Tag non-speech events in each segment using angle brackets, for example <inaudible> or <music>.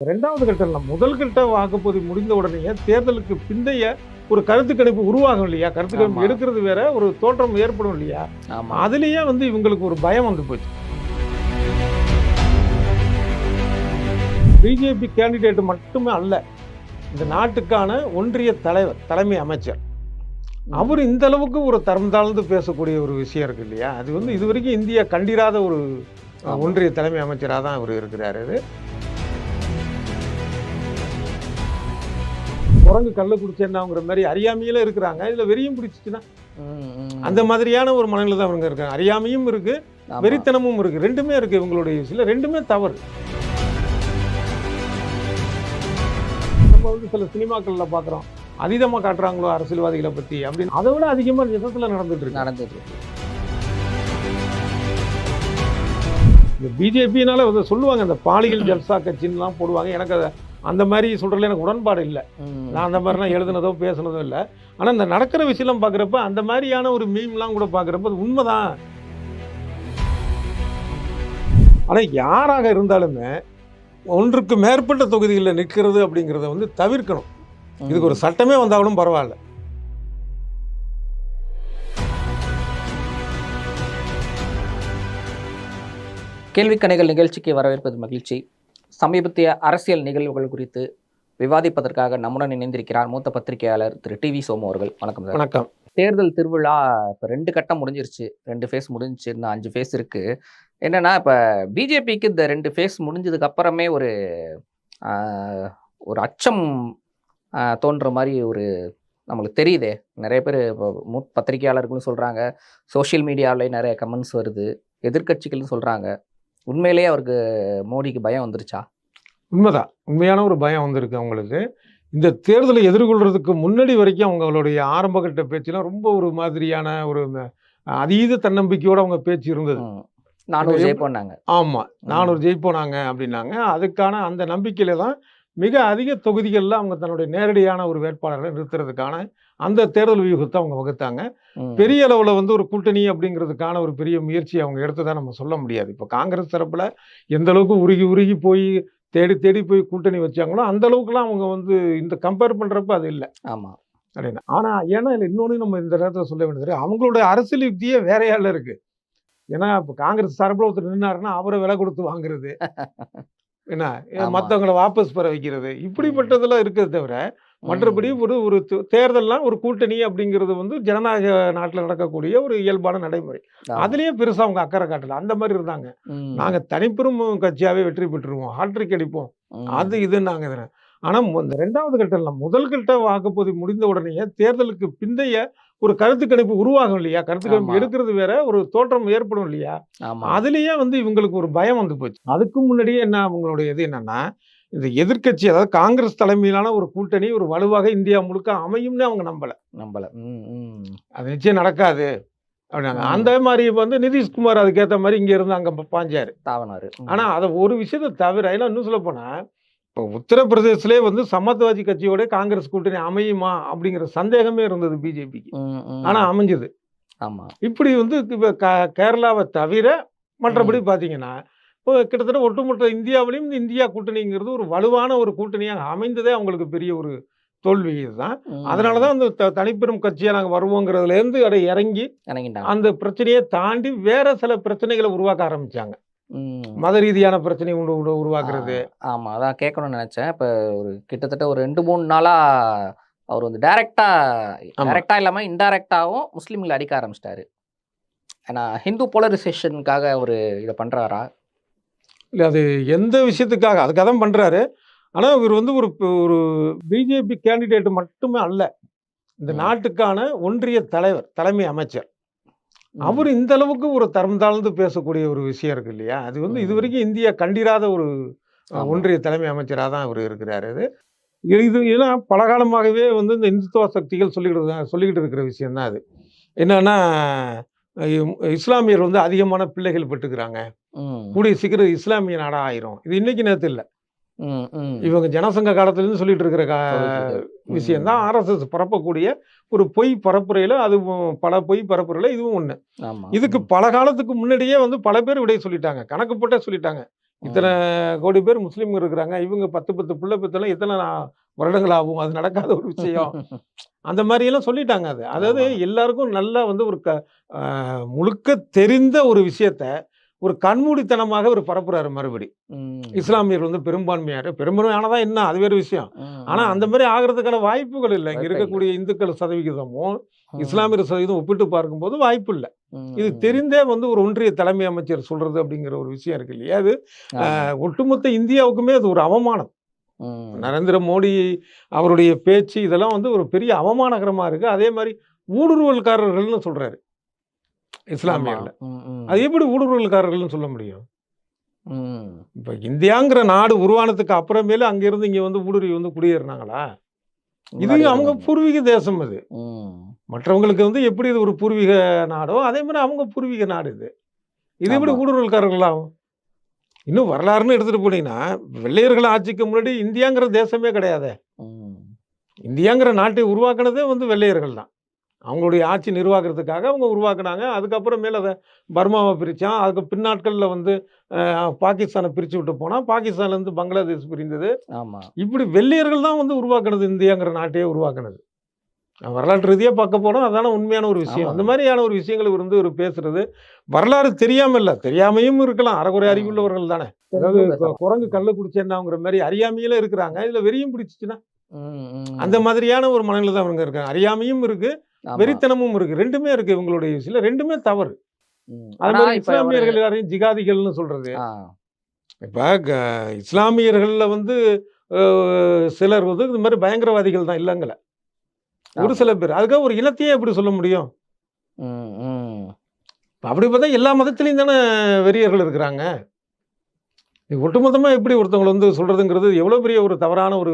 ரெண்டாவது கட்டம் இல்ல, முதல் கட்ட வாக்குப்பதிவு முடிந்த உடனே தேர்தலுக்கு பிந்தைய ஒரு கருத்து கணிப்பு உருவாகும் இல்லையா? கருத்து கணிப்பு. எடுக்கிறது வேற ஒரு தோற்றம் ஏற்படும் இல்லையா? அதுலயே வந்து இவங்களுக்கு ஒரு பயம் வந்து போச்சு. பிஜேபி கேண்டிடேட் மட்டுமே அல்ல இந்த நாட்டுக்கான ஒன்றிய தலைவர் தலைமை அமைச்சர். அவர் இந்த அளவுக்கு ஒரு தரம் தாழ்ந்து பேசக்கூடிய ஒரு விஷயம் இருக்கு இல்லையா? அது வந்து இது வரைக்கும் இந்தியா கண்டிராத ஒரு. ஒன்றிய தலைமை அமைச்சராக தான் அவர் இருக்கிறாரு. குரங்கு கல்ல குடிச்சேன்னாங்கிற மாதிரி அறியாமையில இருக்கிறாங்க. இதுல வெறியும் பிடிச்சிச்சுன்னா. அந்த மாதிரியான ஒரு மனநிலை தான் அவங்க இருக்காங்க. அறியாமையும் இருக்கு. வெறித்தனமும் இருக்கு. ரெண்டுமே இருக்கு இவங்களுடைய சில ரெண்டுமே தவறு. நம்ம வந்து சில சினிமாக்கள்ல பாக்குறோம். அதீதமா காட்டுறாங்களோ அரசியல்வாதிகளை பத்தி அப்படின்னு. அதை விட அதிகமா நிஜத்துல நடந்துட்டு இருக்கு. நடந்துட்டு இருக்கு. இந்த பிஜேபினால சொல்லுவாங்க. அந்த பாலியல் ஜல்சா கட்சின்னுலாம் போடுவாங்க. எனக்கு அதை அந்த மாதிரி சொல்றதுல எனக்கு உடன்பாடு இல்லை. நான் அந்த மாதிரிலாம் எழுதுனதோ பேசுனதோ இல்லை. ஆனால் இந்த நடக்கிற விஷயம்லாம் பார்க்குறப்ப அந்த மாதிரியான ஒரு மீம்லாம் கூட பார்க்குறப்ப அது உண்மைதான். ஆனால் யாராக இருந்தாலுமே ஒன்றுக்கு மேற்பட்ட தொகுதிகளில் நிற்கிறது அப்படிங்கிறத வந்து தவிர்க்கணும். இதுக்கு ஒரு சட்டமே வந்தாலும் பரவாயில்ல. கேள்விக்கணைகள் நிகழ்ச்சிக்கு வரவேற்பது மகிழ்ச்ி சமீபத்திய அரசியல் நிகழ்வுகள் குறித்து விவாதிப்பதற்காக நம்முடன் இணைந்திருக்கிறார் மூத்த பத்திரிகையாளர் திரு டி வி சோமு அவர்கள். வணக்கம் சார். வணக்கம். தேர்தல் திருவிழா இப்போ ரெண்டு கட்டம் முடிஞ்சிருச்சு. ரெண்டு ஃபேஸ் முடிஞ்சிச்சு. இன்னும் அஞ்சு ஃபேஸ் இருக்கு. என்னன்னா இப்போ பிஜேபிக்கு இந்த ரெண்டு ஃபேஸ் முடிஞ்சதுக்கு அப்புறமே ஒரு ஒரு அச்சம் தோன்ற மாதிரி ஒரு நம்மளுக்கு தெரியுதே. நிறைய பேர் இப்போ மூ பத்திரிகையாளர்களும் சொல்கிறாங்க சோஷியல் மீடியாவிலே நிறைய கமெண்ட்ஸ் வருது. எதிர்க்கட்சிகள்னு சொல்கிறாங்க உண்மையிலேயே அவருக்கு மோடிக்கு பயம் வந்துருச்சா? உண்மைதான். உண்மையான ஒரு பயம் வந்திருக்கு அவங்களுக்கு. இந்த தேர்தலை எதிர்கொள்றதுக்கு முன்னாடி வரைக்கும் அவங்களுடைய ஆரம்பகட்ட பேச்செல்லாம் ரொம்ப ஒரு மாதிரியான ஒரு அதீத தன்னம்பிக்கையோட அவங்க பேச்சு இருந்தது. நானூறு ஜெயிப்போம்னாங்க ஆமா. நானூறு ஜெயிப்போம் நாங்க அப்படின்னாங்க. அதுக்கான அந்த நம்பிக்கையில தான் மிக அதிக தொகுதிகளில் அவங்க தன்னுடைய நேரடியான ஒரு வேட்பாளரை நிறுத்துறதுக்கான அந்த தேர்தல் வியூகத்தை அவங்க வகுத்தாங்க. பெரிய அளவில் வந்து ஒரு கூட்டணி அப்படிங்கிறதுக்கான ஒரு பெரிய முயற்சி அவங்க எடுத்ததா நம்ம சொல்ல முடியாது. இப்போ காங்கிரஸ் தரப்புல எந்த அளவுக்கு உருகி உருகி போய் தேடி தேடி போய் கூட்டணி வச்சாங்களோ அந்த அளவுக்குலாம் அவங்க வந்து இந்த கம்பேர் பண்றப்ப அது இல்லை. ஆமா. அப்படின்னு ஆனா ஏன்னா இல்லை இன்னொன்று நம்ம இந்த நேரத்தில் சொல்ல வேண்டியது அவங்களுடைய அரசியல் யுக்தியே வேறையால இருக்கு. ஏன்னா இப்போ காங்கிரஸ் சார்பில் ஒருத்தர் நின்னாருன்னா அவரை விலை கொடுத்து வாங்குறது. <laughs> என்ன. மற்றவங்களை வாபஸ் பெற வைக்கிறது. இப்படிப்பட்டதெல்லாம் இருக்கிறத தவிர மற்றபடி ஒரு ஒரு தேர்தல்லாம் ஒரு கூட்டணி அப்படிங்கிறது வந்து ஜனநாயக நாட்டில் நடக்கக்கூடிய ஒரு இயல்பான நடைமுறை. அதுலயே பெருசா அவங்க அக்கறை காட்டல அந்த மாதிரி இருந்தாங்க ம். நாங்க தனிப்பெரும் கட்சியாவே வெற்றி பெற்றுருவோம் ஹாட்ரிக் அடிப்போம். அது இதுன்னாங்க இதுன்னு. ஆனா மு- இந்த ரெண்டாவது கட்டம் முதல் கட்ட வாக்குப்பதிவு முடிந்த உடனே தேர்தலுக்கு பிந்தைய ஒரு கருத்து கணிப்பு உருவாகும் இல்லையா கருத்து கணிப்பு. எடுக்கிறது வேற ஒரு தோற்றம் ஏற்படும் இல்லையா அதுலயே வந்து இவங்களுக்கு ஒரு பயம் வந்து போச்சு அதுக்கு முன்னாடியே என்ன அவங்களுடைய இது என்னன்னா இந்த எதிர்க்கட்சி அதாவது காங்கிரஸ் தலைமையிலான ஒரு கூட்டணி ஒரு வலுவாக இந்தியா முழுக்க அமையும்னு அவங்க நம்பல. நம்பல. அது நிச்சயம் நடக்காது. அப்படின்னாங்க. அந்த மாதிரி வந்து நிதிஷ்குமார் அதுக்கேற்ற மாதிரி இங்க இருந்து அங்க பாஞ்சாரு. தாவனாரு. ம். ஆனா அதை ஒரு விஷயத்தை தவிர ஏன்னா இன்னும் சொல்ல போனா இப்போ உத்தரப்பிரதேசலே வந்து சமாஜ்வாதி கட்சியோட காங்கிரஸ் கூட்டணி அமையுமா அப்படிங்கிற சந்தேகமே இருந்தது பிஜேபிக்கு. ம், ம். ஆனா அமைஞ்சது. ஆமா. இப்படி வந்து இப்ப க- கேரளாவை தவிர மற்றபடி பார்த்தீங்கன்னா இப்போ கிட்டத்தட்ட ஒட்டுமொத்த இந்தியாவிலையும் இந்த இந்தியா கூட்டணிங்கிறது ஒரு வலுவான ஒரு கூட்டணியாக அமைந்ததே அவங்களுக்கு பெரிய ஒரு தோல்வி இதுதான். அதனால தான் அந்த தனிப்பெரும் கட்சியாக நாங்கள் வருவோங்கிறதுலேருந்து அதை இறங்கி அந்த பிரச்சனையை தாண்டி வேற சில பிரச்சனைகளை உருவாக்க ஆரம்பிச்சாங்க. ம். மத ரீதியான பிரச்சனை உண்டு உருவாக்குறது. ஆ, ஆமா அதான் கேட்கணும்னு நினைச்சேன். இப்ப ஒரு கிட்டத்தட்ட ஒரு ரெண்டு மூணு நாளா அவர் வந்து டைரக்டா. டைரக்டா இல்லாம இன்டைரக்டாவும் முஸ்லீம்களை அடிக்க ஆரம்பிச்சிட்டாரு. ஏன்னா ஹிந்து போலரைசேஷனுக்காக அவர் இதை பண்றாரா? இல்லை அது எந்த விஷயத்துக்காக அதுக்காக தான் பண்ணுறாரு ஆனால் இவர் வந்து ஒரு ஒரு பிஜேபி கேண்டிடேட் மட்டுமே அல்ல இந்த. நாட்டுக்கான ஒன்றிய தலைவர் தலைமை அமைச்சர். அவர் இந்த அளவுக்கு ஒரு தரம் தாழ்ந்து பேசக்கூடிய ஒரு விஷயம் இருக்கு இல்லையா அது வந்து இது. வரைக்கும் இந்தியா கண்டிராத ஒரு. ஒன்றிய தலைமை அமைச்சராக தான் அவர் இருக்கிறாரு இது இது ஏன்னா பல காலமாகவே வந்து இந்த இந்துத்துவ சக்திகள் சொல்லிக்கிட்டு சொல்லிக்கிட்டு இருக்கிற விஷயம் தான் அது என்னன்னா இஸ்லாமியர் வந்து அதிகமான பிள்ளைகள் பெற்றுக்கிறாங்க. கூடிய சீக்கிரம் இஸ்லாமிய நாடா ஆயிரும். இது இன்னைக்கு நேரத்து இல்லை. இவங்க ஜனசங்க காலத்திலிருந்து சொல்லிட்டு இருக்கிற கா- சொல்லிட்டு இருக்கு. விஷயம் தான் ஆர்எஸ்எஸ் பரப்பக்கூடிய ஒரு பொய் பரப்புரையில அதுவும் பல பொய் பரப்புரையில இதுவும் ஒண்ணு. இதுக்கு பல காலத்துக்கு முன்னாடியே வந்து பல பேர் விடை சொல்லிட்டாங்க. கணக்கு போட்டே சொல்லிட்டாங்க. இத்தனை கோடி பேர் முஸ்லீம் இருக்கிறாங்க. இவங்க பத்து பத்து பிள்ளை பத்தெல்லாம் எத்தனை வருடங்கள் ஆகும் அது நடக்காத ஒரு விஷயம். அந்த மாதிரி எல்லாம் சொல்லிட்டாங்க அது. அதாவது. எல்லாருக்கும் நல்லா வந்து ஒரு க முழுக்க தெரிந்த ஒரு விஷயத்த ஒரு கண்மூடித்தனமாக ஒரு பரப்புறாரு மறுபடி. ம். இஸ்லாமியர்கள் வந்து பெரும்பான்மையாரு. பெரும்பான்மையானதான் என்ன? அது வேறு விஷயம். ஆனா. அந்த மாதிரி ஆகிறதுக்கான வாய்ப்புகள் இல்லை. இங்க இருக்கக்கூடிய இந்துக்கள் சதவிகிதமும். இஸ்லாமியர் சதவீதம் ஒப்பிட்டு பார்க்கும்போது வாய்ப்பு இல்லை. இது. தெரிந்தே வந்து ஒரு ஒன்றிய தலைமை அமைச்சர் சொல்றது அப்படிங்கிற ஒரு விஷயம் இருக்கு இல்லையா? அது ஒட்டுமொத்த இந்தியாவுக்குமே அது ஒரு அவமானம். நரேந்திர மோடி அவருடைய பேச்சு இதெல்லாம் வந்து ஒரு பெரிய அவமானகரமா இருக்கு. அதே மாதிரி ஊடுருவல்காரர்கள்னு சொல்றாரு. ம். அது எப்படி ஊடுருவல்காரர்கள்னு சொல்ல முடியும். இப்ப இந்தியாங்கிற நாடு உருவானதுக்கு அப்புறமேல அங்கிருந்து இங்க வந்து ஊடுருவி வந்து குடியேறினாங்களா இது அவங்க. பூர்வீக தேசம் அது. மற்றவங்களுக்கு வந்து எப்படி இது ஒரு பூர்வீக நாடோ அதே மாதிரி அவங்க பூர்வீக நாடு இது இது எப்படி. ஊடுருவல்காரர்களாகும் இன்னும் வரலாறுன்னு எடுத்துட்டு போனீங்கன்னா வெள்ளையர்கள் ஆட்சிக்கு முன்னாடி இந்தியாங்கிற தேசமே கிடையாதே. இந்தியாங்கிற நாட்டை உருவாக்குனதே வந்து வெள்ளையர்கள் தான் அவங்களுடைய ஆட்சி நிர்வாகத்துக்காக அவங்க உருவாக்குனாங்க. அதுக்கப்புறமேல அதை பர்மாவை பிரித்தான் அதுக்கு பின்னாட்களில் வந்து பாகிஸ்தானை பிரித்து விட்டு போனால் பாகிஸ்தான்லேருந்து பங்களாதேஷ் பிரிந்தது. ஆமா. இப்படி வெள்ளையர்கள் தான் வந்து உருவாக்குனது இந்தியாங்கிற நாட்டையே உருவாக்குனது. வரலாற்று ரீதியாக பார்க்க போனோம் அதான உண்மையான ஒரு விஷயம். அந்த மாதிரியான ஒரு விஷயங்கள் வந்து ஒரு பேசுறது. வரலாறு தெரியாம இல்ல. தெரியாமையும் இருக்கலாம். அறகுறை அறிவுள்ளவர்கள் தானே. அதாவது குரங்கு கல்ல குடிச்சேன்னாங்கிற மாதிரி அறியாமையில இருக்கிறாங்க. இதுல வெறியும் பிடிச்சிச்சுன்னா. அந்த மாதிரியான ஒரு மனநிலை தான் அவங்க இருக்காங்க. அறியாமையும் இருக்கு. ஆமா. வெறித்தனமும் இருக்கு. ரெண்டுமே இருக்கு இவங்களுடைய விஷயம் ரெண்டுமே தவறு. ம். அது ஆனா மாதிரி இப்ப அவரு- இஸ்லாமியர்கள் யாரையும் ஜிகாதிகள்னு சொல்றது. இப்ப இஸ்லாமியர்கள்ல வந்து சிலர் வந்து இந்த மாதிரி பயங்கரவாதிகள் தான். இல்லைங்கள ஒரு. சில பேர். அதுக்காக ஒரு இனத்தையே எப்படி சொல்ல முடியும்? அப்படி பார்த்தா எல்லா மதத்திலையும் தானே வெறியர்கள் இருக்கிறாங்க. ஒட்டுமொத்தமா எப்படி ஒருத்தவங்களை வந்து சொல்றதுங்கிறது எவ்வளவு பெரிய ஒரு தவறான ஒரு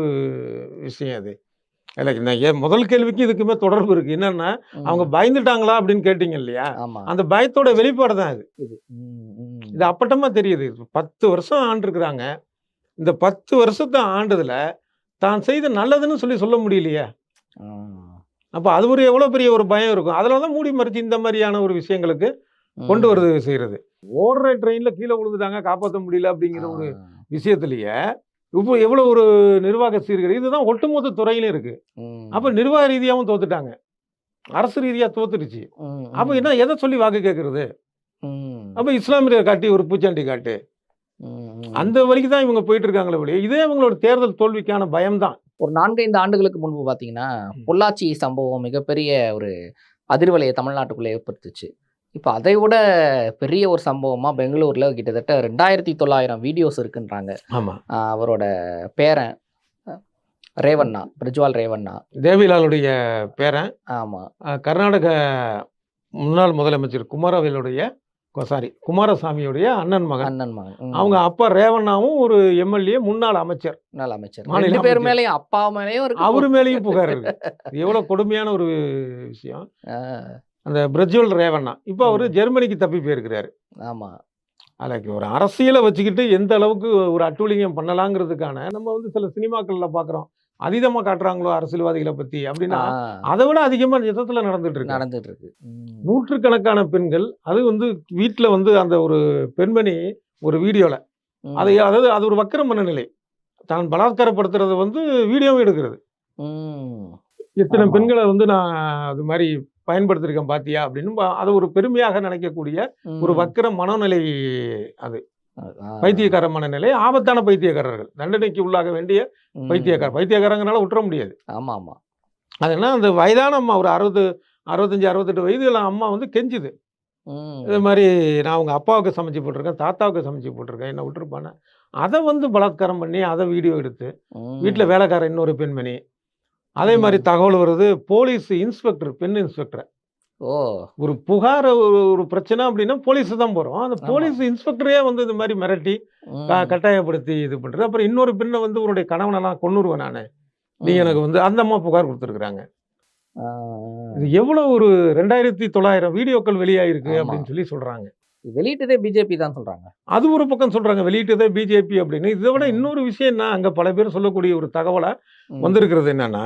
விஷயம் அது. இல்லை நான் ஏன் முதல் கேள்விக்கு இதுக்குமே தொடர்பு இருக்கு என்னன்னா. அவங்க பயந்துட்டாங்களா அப்படின்னு கேட்டீங்க இல்லையா அந்த பயத்தோட வெளிப்பாடு தான் அது இது. இது அப்பட்டமா தெரியுது பத்து வருஷம் ஆண்டிருக்கிறாங்க இந்த பத்து வருஷத்தை ஆண்டதுல தான் செய்த நல்லதுன்னு சொல்லி சொல்ல முடியலையே. அப்போ அது ஒரு எவ்வளோ பெரிய ஒரு பயம் இருக்கும் அதனால தான் மூடி மறைச்சு இந்த மாதிரியான ஒரு விஷயங்களுக்கு. கொண்டு வருது செய்யறது ஓடுற ட்ரெயின்ல கீழே விழுந்துட்டாங்க காப்பாற்ற முடியல அப்படிங்கிற ஒரு. விஷயத்திலேயே இப்போ எவ்வளோ ஒரு நிர்வாக சீர்கேடு? இதுதான் ஒட்டுமொத்த துறையிலும் இருக்கு. அப்போ நிர்வாக ரீதியாகவும் தோத்துட்டாங்க. அரசு ரீதியா தோத்துருச்சு ம், அப்போ. என்ன எதை சொல்லி வாக்கு கேட்கறது. அப்போ இஸ்லாமியரை காட்டி ஒரு பூச்சாண்டி காட்டு. அந்த வழிக்கு தான் இவங்க போயிட்டு இருக்காங்களே ஒழிய இதே இவங்களோட தேர்தல் தோல்விக்கான பயம்தான். ஒரு நான்கைந்து ஆண்டுகளுக்கு முன்பு பார்த்தீங்கன்னா பொள்ளாச்சி சம்பவம் மிகப்பெரிய ஒரு அதிர்வலையை தமிழ்நாட்டுக்குள்ளே ஏற்படுத்துச்சு. இப்போ அதை விட பெரிய ஒரு சம்பவமா பெங்களூர்ல கிட்டத்தட்ட ரெண்டாயிரத்தி தொள்ளாயிரம் வீடியோஸ் இருக்குன்றாங்க. ஆமா. ஆஹ் அவரோட பேரன் ரேவண்ணா பிரஜ்வால் ரேவண்ணா. தேவிலாலுடைய பேரன் ஆமா. அஹ், கர்நாடக முன்னாள் முதலமைச்சர் குமாரவேலுடைய சாரி குமாரசாமியுடைய அண்ணன் மகன். அண்ணன் மகன். அவங்க அப்பா ரேவண்ணாவும் ஒரு எம்எல்ஏ முன்னாள் அமைச்சர். முன்னாள் அமைச்சர். மாநில ரெண்டு பேர். மேலேயும் அப்பா மேலேயும் அவர் மேலேயும் புகார் இருக்கு. இது எவ்வளவு கொடுமையான ஒரு விஷயம். அந்த பிரஜ்வல் ரேவண்ணா. இப்போ அவர் ஜெர்மனிக்கு தப்பி போயிருக்கிறாரு. ஆமா. அதுக்கு ஒரு அரசியலை வச்சுக்கிட்டு எந்த அளவுக்கு ஒரு அட்டூழியம் பண்ணலாங்கிறதுக்கான நம்ம வந்து சில சினிமாக்கள்ல பார்க்குறோம் அதீதமா காட்டுறாங்களோ அரசியல்வாதிகளை பத்தி அப்படின்னா அதை விட அதிகமா நிஜத்துல நடந்துட்டு இருக்கு. நடந்துட்டு இருக்கு. நூற்றுக்கணக்கான பெண்கள் அது வந்து வீட்டுல வந்து அந்த ஒரு பெண்மணி ஒரு வீடியோல ம். அதை அதாவது அது ஒரு வக்கர மனநிலை. தான் பலாத்காரப்படுத்துறது வந்து வீடியோவும் எடுக்கிறது. ஆமா. பெண்களை வந்து நான் அது மாதிரி பயன்படுத்திருக்கேன் பாத்தியா அப்படின்னு அதை ஒரு பெருமையாக நினைக்கக்கூடிய ஒரு. வக்கர மனநிலை அது. பைத்தியக்கார மனநிலை ஆபத்தான பைத்தியக்காரர்கள் தண்டனைக்கு உள்ளாக வேண்டிய. பைத்தியக்கார பைத்தியக்காரங்கனால விட்டுற முடியாது ஆமா ஆமா அது என்ன அந்த வயதான அம்மா ஒரு அறுபது அறுபத்தஞ்சு அறுபத்தெட்டு வயதுல அம்மா வந்து கெஞ்சுது. இது மாதிரி நான் உங்கள் அப்பாவுக்கு சமைச்சு போட்டிருக்கேன் தாத்தாவுக்கு சமைச்சு போட்டிருக்கேன் என்ன விட்டுருப்பானே அதை வந்து பலாத்காரம் பண்ணி அதை வீடியோ எடுத்து. வீட்டில் வேலைக்கார இன்னொரு பெண்மணி அதே மாதிரி. தகவல் வருது போலீஸ் இன்ஸ்பெக்டர் பெண் இன்ஸ்பெக்டர் ஓ ஒரு புகார் ஒரு பிரச்சனை அப்படின்னா போலீஸ் தான் போகிறோம் அந்த. போலீஸ் இன்ஸ்பெக்டரே வந்து இது மாதிரி மிரட்டி கட்டாயப்படுத்தி இது பண்ணுறது அப்புறம் இன்னொரு பெண்ணை வந்து உன்னுடைய கணவனெல்லாம் கொன்னுருவேன் நான் நீ. எனக்கு வந்து அந்த அம்மா புகார் கொடுத்துருக்குறாங்க. இது எவ்வளோ ஒரு ரெண்டாயிரத்தி தொள்ளாயிரம் வீடியோக்கள் வெளியாயிருக்கு. அப்படின்னு சொல்லி சொல்கிறாங்க வெளியிட்டதே பிஜேபி தான் சொல்றாங்க அது ஒரு பக்கம் சொல்றாங்க வெளியிட்டதே பிஜேபி அப்படின்னு இதை விட. இன்னொரு விஷயம் என்ன அங்க பல பேர் சொல்லக்கூடிய ஒரு தகவலா. வந்திருக்கிறது என்னன்னா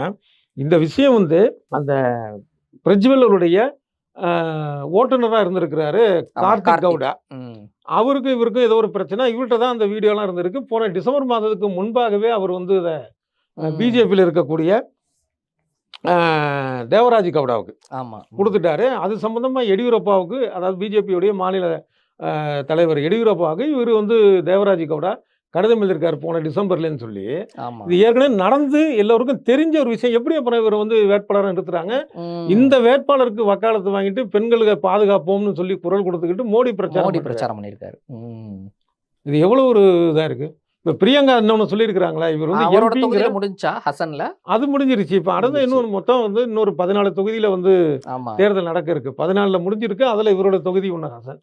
இந்த விஷயம் வந்து அந்த பிரஜ்வலருடைய ஓட்டுநராக இருந்திருக்கிறாரு கார்த்திக். கவுடா. அவருக்கும் இவருக்கும் ஏதோ ஒரு பிரச்சனை இவர்கிட்ட தான் அந்த வீடியோலாம் இருந்திருக்கு போன டிசம்பர் மாதத்துக்கு முன்பாகவே அவர் வந்து இதை. பிஜேபியில் இருக்கக்கூடிய தேவராஜ் கவுடாவுக்கு ஆமா. கொடுத்துட்டாரு. அது சம்பந்தமாக எடியூரப்பாவுக்கு அதாவது பிஜேபியுடைய மாநில தலைவர் எடியூரப்பாவுக்கு இவர் வந்து தேவராஜ் கவுடா கடிதம் எழுதியிருக்காரு போன டிசம்பர்லன்னு சொல்லி. இது ஏற்கனவே நடந்து எல்லோருக்கும் தெரிஞ்ச ஒரு விஷயம். எப்படி அப்புறம் இவர் வந்து வேட்பாளராக நிறுத்துறாங்க. இந்த வேட்பாளருக்கு வக்காலத்து வாங்கிட்டு பெண்களுக்கு பாதுகாப்போம்னு சொல்லி குரல் கொடுத்துக்கிட்டு மோடி பிரச்சாரம் மோடி. பிரச்சாரம் பண்ணியிருக்காரு. இது எவ்வளவு ஒரு இதா இருக்கு? இப்ப பிரியங்கா இன்னொன்னு சொல்லியிருக்கிறாங்களா இவர் வந்து தொகுதியில முடிஞ்சா ஹசன்ல? அது முடிஞ்சிருச்சு. இப்ப அடுத்த. இன்னொரு மொத்தம் வந்து இன்னொரு பதினாலு தொகுதியில வந்து தேர்தல் நடக்க இருக்கு. பதினாலுல முடிஞ்சிருக்கு அதுல இவரோட தொகுதி ஒண்ணு ஹசன்.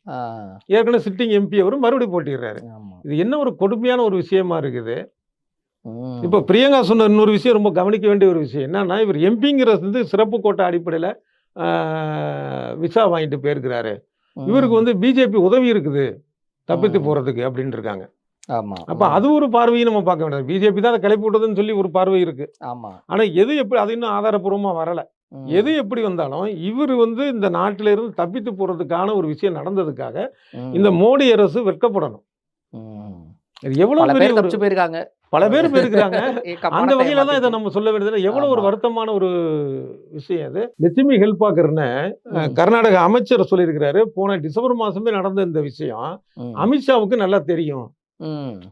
ஏற்கனவே சிட்டிங் எம்பி அவர் மறுபடியும் போட்டிடுறாரு. இது என்ன ஒரு கொடுமையான ஒரு விஷயமா இருக்குது. இப்போ பிரியங்கா சொன்ன இன்னொரு விஷயம் ரொம்ப கவனிக்க வேண்டிய ஒரு விஷயம் என்னன்னா இவர் எம்பிங்கிறது வந்து சிறப்பு கோட்டை அடிப்படையில் விசா வாங்கிட்டு போயிருக்கிறாரு. இவருக்கு வந்து பிஜேபி உதவி இருக்குது தப்பித்து ம். போறதுக்கு அப்படின்னு இருக்காங்க. ஆமா அப்ப அது ஒரு பார்வையும் நம்ம பார்க்க வேண்டியது பிஜேபி தான் அதை கிளப்பி விட்டதுன்னு சொல்லி ஒரு பார்வை இருக்கு ஆமா ஆனா எது எப்படி அது இன்னும் ஆதாரப்பூர்வமா வரல. எது எப்படி வந்தாலும் இவர் வந்து இந்த நாட்டில இருந்து தப்பித்து போறதுக்கான ஒரு விஷயம் நடந்ததுக்காக. இந்த மோடி அரசு வெட்கப்படணும் எவ்வளவு பேர் தப்பிச்சு போயிருக்காங்க பல பேர் போயிருக்கிறாங்க <laughs> ஏக்க அந்த வகையில தான் இதை. நம்ம சொல்ல வேண்டியது எவ்வளவு ஒரு. வருத்தமான ஒரு விஷயம் அது லட்சுமி ஹெல்பாக்கர்னு ம். கர்நாடக அமைச்சர் சொல்லியிருக்கிறாரு போன டிசம்பர் மாசமே நடந்த இந்த விஷயம். அமித்ஷாவுக்கு நல்லா தெரியும்.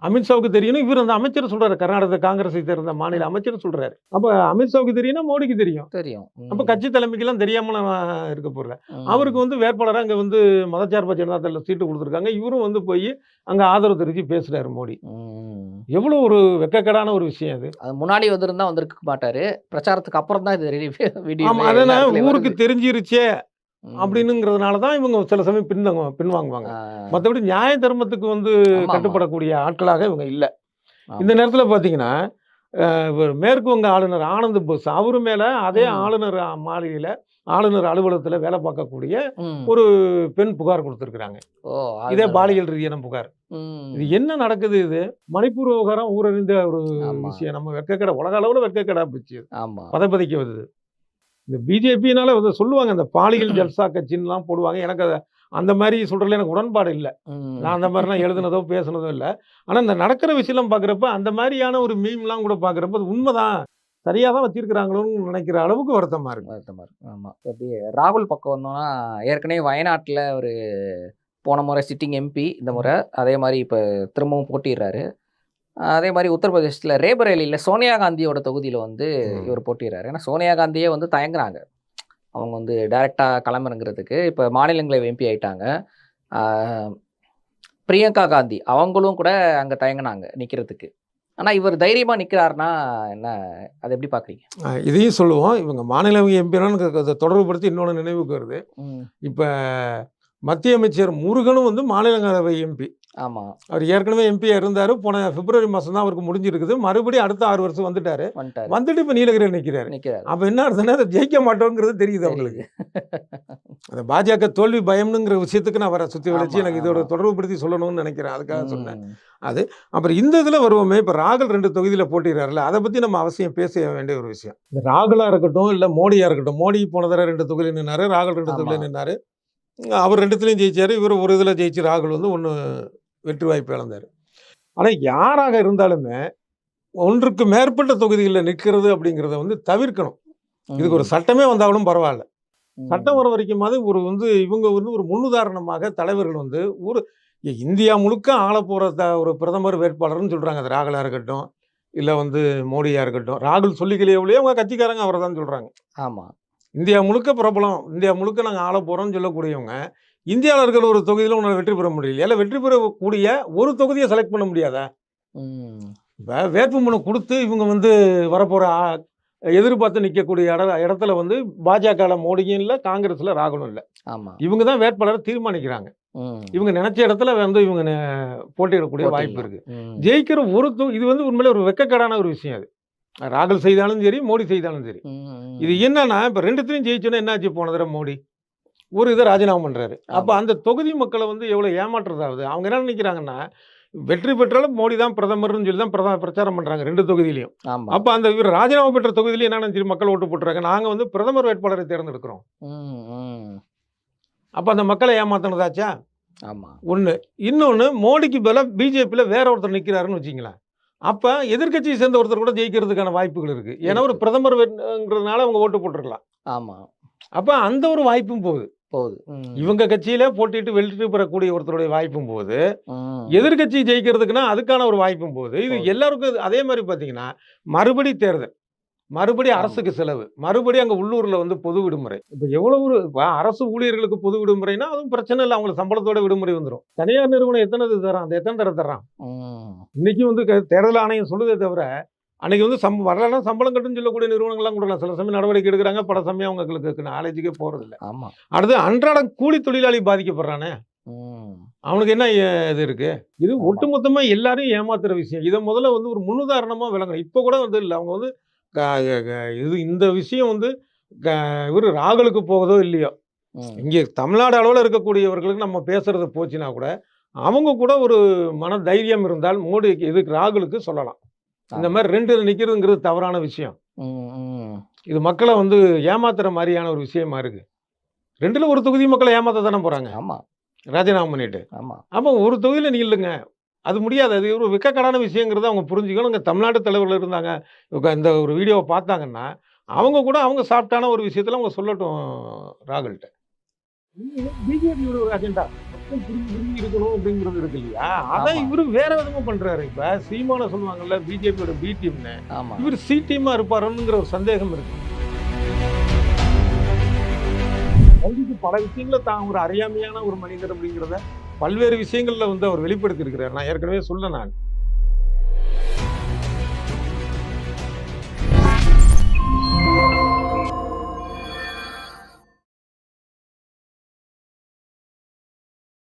அமித்ஷாவுக்கு தெரியும் இவர் அந்த அமைச்சர் சொல்றாரு. கர்நாடக காங்கிரஸை சேர்ந்த மாநில அமைச்சர் சொல்றாரு. அப்ப அமித்ஷாவுக்கு தெரியும்னா மோடிக்கு தெரியும். தெரியும். அப்ப கட்சி தலைமைக்கெல்லாம் தெரியாம நான் இருக்க போறல. அவருக்கு வந்து வேட்பாளராக அங்க வந்து மதச்சார்பு ஜனதாதள சீட்டு கொடுத்துருக்காங்க. இவரும் வந்து போய் அங்க ஆதரவு தெரிவிச்சு பேசுறாரு மோடி. எவ்வளவு ஒரு வெக்கக்கேடான ஒரு விஷயம் அது. அது முன்னாடி வந்திருந்தா வந்திருக்க மாட்டாரு. பிரச்சாரத்துக்கு அப்புறம் தான் இது வீடியோ அதனால ஊருக்கு தெரிஞ்சிருச்சே. அப்படின்னுங்கிறதுனால தான் இவங்க சில சமயம் பின்தங்க பின்வாங்குவாங்க மற்றபடி நியாய தர்மத்துக்கு வந்து. கட்டுப்படக்கூடிய ஆட்களாக இவங்க இல்லை. இந்த நேரத்தில் பார்த்தீங்கன்னா மேற்கு வங்க ஆளுநர் ஆனந்த் போஸ் அவரு மேல அதே. ஆளுநர் மாளிகையில ஆளுநர் அலுவலகத்தில் வேலை பார்க்கக்கூடிய ஒரு பெண் புகார் கொடுத்துருக்குறாங்க. இதே பாலியல் ரீதியான புகார். இது என்ன நடக்குது இது? மணிப்பூர் விவகாரம் ஊரறிந்த ஒரு. விஷயம். நம்ம வெட்கக்கடை உலக அளவில் வெட்கக்கடா போச்சு பதைப்பதைக்க வருது. இந்த பிஜேபினால வந்து சொல்லுவாங்க இந்த பாலியல் ஜல்சா கட்சின்லாம் போடுவாங்க. எனக்கு அது- அந்த மாதிரி சொல்றதுல எனக்கு உடன்பாடு இல்லை. நான் அந்த மாதிரிலாம் எழுதுனதோ பேசுனதோ இல்லை. ஆனால் இந்த நடக்கிற விஷயம்லாம் பார்க்குறப்ப அந்த மாதிரியான ஒரு மீம்லாம் கூட பார்க்குறப்ப அது உண்மைதான். சரியாக தான் வச்சிருக்கிறாங்களோன்னு நினைக்கிற அளவுக்கு வருத்தமாக இருக்கு. வருத்தமா இருக்கு. ஆமா. அப்படியே ராகுல் பக்கம் வந்தோம்னா ஏற்கனவே வயநாட்டுல ஒரு போன முறை சிட்டிங் எம்பி இந்த முறை அதே மாதிரி இப்ப திரும்பவும் போட்டிடுறாரு. அதே மாதிரி உத்தரப்பிரதேசத்துல ரேபரேலியில சோனியா காந்தியோட தொகுதியில வந்து. இவர் போட்டிடுறாரு ஏன்னா சோனியா காந்தியே வந்து தயங்குறாங்க. அவங்க வந்து டைரக்டா களமிறங்குறதுக்கு. இப்ப மாநிலங்களவை எம்பி ஆயிட்டாங்க. பிரியங்கா காந்தி அவங்களும் கூட அங்க தயங்குனாங்க நிக்கிறதுக்கு. ஆனா இவர் தைரியமா நிக்கிறாருன்னா என்ன அதை எப்படி பாக்குறீங்க? அஹ் இதையும் சொல்லுவோம். இவங்க மாநிலங்களவை எம்பினான்னு தொடர்புபடுத்தி இன்னொன்று நினைவுக்கு வருது. இப்போ மத்திய அமைச்சர் முருகனும் வந்து மாநிலங்களவை எம்பி ஆமா. அவர் ஏற்கனவே எம்பியா இருந்தார். போன பிப்ரவரி மாதம் தான் அவருக்கு முடிஞ்சிருக்குது. மறுபடியும் அடுத்த ஆறு வருஷம் வந்துட்டாரு. வந்துட்டாரு. வந்துட்டு இப்போ நீலகிரியில் நிற்கிறாரு நிக்கிறாரு. அப்போ என்ன அர்த்தம்னா அதை ஜெயிக்க மாட்டோங்கிறது தெரியுது அவங்களுக்கு. அந்த பாஜக தோல்வி பயம்னுங்கிற விஷயத்துக்கு நான் வர சுற்றி வளைச்சு எனக்கு இதோட. தொடர்புபடுத்தி சொல்லணும்னு நினைக்கிறேன். அதுக்காக சொன்னேன். ம், அப்புறம் இந்த இதில் வருவோமே இப்போ ராகுல் ரெண்டு தொகுதியில் போட்டிடுறாருல அதை பற்றி நம்ம அவசியம் பேச வேண்டிய ஒரு விஷயம். இந்த ராகுலாக இருக்கட்டும் இல்லை மோடியாக இருக்கட்டும் மோடி போன தடவை ரெண்டு தொகுதியில் நின்னாரு ராகுல் ரெண்டு. தொகுதியில் நின்னாரு. அவர் ரெண்டுத்துலையும் ஜெயிச்சாரு இவர் ஒரு இதில் ஜெயிச்சு ராகுல் வந்து ஒன்று வெற்றி வாய்ப்பு இழந்தார். ஆனால் யாராக இருந்தாலுமே ஒன்றுக்கு மேற்பட்ட தொகுதிகளில் நிற்கிறது அப்படிங்கிறத வந்து தவிர்க்கணும். இதுக்கு ஒரு சட்டமே வந்தாலும் பரவாயில்ல. சட்டம் வர வரைக்குமாவது ஒரு வந்து இவங்க வந்து ஒரு முன்னுதாரணமாக தலைவர்கள் வந்து ஒரு இந்தியா முழுக்க ஆள போகிற த ஒரு பிரதமர் வேட்பாளர்னு சொல்கிறாங்க அது ராகுலாக இருக்கட்டும் இல்லை வந்து மோடியாக இருக்கட்டும். ராகுல் சொல்லிக்கலையே அவங்க கட்சிக்காரங்க அவரை தான் சொல்கிறாங்க ஆமா. இந்தியா முழுக்க பிரபலம். இந்தியா முழுக்க நாங்கள் ஆள போகிறோம்னு சொல்லக்கூடியவங்க. இந்தியாவில் இருக்கிற ஒரு தொகுதியில் உன்னை வெற்றி பெற முடியல. இல்லை வெற்றி பெறக்கூடிய ஒரு தொகுதியை செலக்ட் பண்ண முடியாதா? இப்போ வேட்புமனு கொடுத்து இவங்க வந்து வரப்போகிற எதிர்பார்த்து நிற்கக்கூடிய இட இடத்துல வந்து பாஜகவில் மோடியும் இல்லை காங்கிரஸில் ராகுலும் இல்லை. ஆமா. இவங்க தான் வேட்பாளரை தீர்மானிக்கிறாங்க. இவங்க நினைச்ச இடத்துல வந்து இவங்க போட்டியிடக்கூடிய வாய்ப்பு. இருக்கு. ஜெயிக்கிற ஒரு இது வந்து உண்மையிலே ஒரு வெக்கக்கேடான ஒரு விஷயம் அது. ராகுல் செய்தாலும் சரி மோடி செய்தாலும் சரி. இது என்னன்னா இப்போ ரெண்டுத்திலையும் ஜெயிச்சோன்னா என்னாச்சு போன தடவை மோடி? ஒரு இதை ராஜினாமா பண்றாரு. அப்போ. அந்த தொகுதி மக்களை வந்து எவ்வளோ ஏமாற்றுறதாவது? அவங்க என்ன நினைக்கிறாங்கன்னா வெற்றி பெற்றாலும் மோடி தான் பிரதமர்னு சொல்லி தான் பிரதம பிரச்சாரம் பண்றாங்க ரெண்டு தொகுதியிலையும். அப்போ அந்த இவர் ராஜினாமா பெற்ற தொகுதியில என்ன நினைச்சு மக்கள் ஓட்டு போட்டுறாங்க? நாங்க வந்து பிரதமர் வேட்பாளரை தேர்ந்தெடுக்கிறோம். அப்போ அந்த மக்களை ஏமாத்தினதாச்சா? ஆமா. ஒன்று இன்னொன்று மோடிக்கு பதிலாக பிஜேபியில் வேற ஒருத்தர் நிற்கிறாருன்னு வச்சிங்களேன் அப்போ எதிர்க்கட்சியை சேர்ந்த ஒருத்தர் கூட ஜெயிக்கிறதுக்கான வாய்ப்புகள் இருக்குது ஏன்னா ஒரு. பிரதமர் வேணுங்கிறதுனால அவங்க ஓட்டு போட்டிருக்கலாம். ஆமா. அப்போ அந்த ஒரு வாய்ப்பும் போகுது. போகுது. இவங்க கட்சியில போட்டிட்டு வெற்றி பெறக்கூடிய ஒருத்தருடைய வாய்ப்பும் போகுது ம். எதிர்க்கட்சி ஜெயிக்கிறதுக்குன்னா அதுக்கான ஒரு வாய்ப்பும் போகுது இது. எல்லாருக்கும் அதே மாதிரி பார்த்தீங்கன்னா மறுபடி தேர்தல் மறுபடி. அரசுக்கு செலவு மறுபடி அங்கே உள்ளூரில் வந்து பொது விடுமுறை இப்போ எவ்வளவு ஒரு அரசு ஊழியர்களுக்கு பொது விடுமுறைனா அதுவும் பிரச்சனை இல்லை அவங்களுக்கு சம்பளத்தோட விடுமுறை வந்துடும் தனியார் நிறுவனம் எத்தனை தரான் அந்த எத்தனை தர தர்றான். இன்னைக்கு வந்து தேர்தல் ஆணையம் சொல்லுதே தவிர அன்னைக்கு வந்து சம்ப வரலன்னா சம்பளம் கட்டுன்னு சொல்லக்கூடிய நிறுவனங்கள்லாம் கொடுக்கலாம். சில சமயம் நடவடிக்கை எடுக்கிறாங்க பல சமயம் அவங்களுக்கு நாலேஜுக்கே போகிறதில்ல ஆமா. அடுத்து அன்றாடம் கூலி தொழிலாளி பாதிக்கப்படுறானே. அவனுக்கு என்ன இது இருக்கு? இது ஆமா. ஒட்டுமொத்தமா எல்லாரையும் ஏமாத்துற விஷயம். இதை முதல்ல வந்து ஒரு முன்னுதாரணமா விளங்கணும். இப்போ கூட வந்து இல்லை. அவங்க வந்து இது இந்த விஷயம் வந்து இவர் ராகுலுக்கு போகுதோ இல்லையோ. இங்கே தமிழ்நாடு அளவில் இருக்கக்கூடியவர்களுக்கு நம்ம பேசுறது போச்சுன்னா கூட அவங்க கூட ஒரு மன தைரியம் இருந்தால் மோடிக்கு இதுக்கு ராகுலுக்கு சொல்லலாம். இந்த ஆமா. மாதிரி ரெண்டு நிற்கிறதுங்கிறது தவறான விஷயம். இது மக்களை வந்து ஏமாத்துற மாதிரியான ஒரு விஷயமா இருக்கு. ரெண்டுல ஒரு தொகுதி மக்களை ஏமாத்த தானே போறாங்க. ஆமா. ராஜினாமா பண்ணிட்டு. ஆமா. அப்போ ஒரு தொகுதியில் நீ இல்லைங்க. அது முடியாது. அது ஒரு வெக்கக்கடான விஷயங்கிறத அவங்க புரிஞ்சுக்கணும். இங்கே தமிழ்நாட்டு தலைவர்கள் இருந்தாங்க. இந்த ஒரு வீடியோவை பார்த்தாங்கன்னா அவங்க கூட அவங்க சாப்பிட்டான ஒரு விஷயத்தில் அவங்க சொல்லட்டும் ராகுல்கிட்ட. பிஜேபியோட ஒரு அஜெண்டா புரிஞ்சு புரிஞ்சு இருக்கணும் அப்படிங்கிறது இருக்கு இல்லையா? அதை ஆமா. இவரு வேற விதமா பண்றாரு இப்ப. சீமான சொல்லுவாங்கல்ல பிஜேபியோட பி டீம்னு இவர் சி டீமா இருப்பாருங்கிற ஒரு சந்தேகம் இருக்கு. மோடிக்கு பல விஷயங்கள தான் ஒரு அறியாமையான ஒரு மனிதர் அப்படிங்கிறத பல்வேறு விஷயங்கள்ல வந்து அவர் வெளிப்படுத்தி இருக்கிறார் நான் ஏற்கனவே சொல்ல நான்.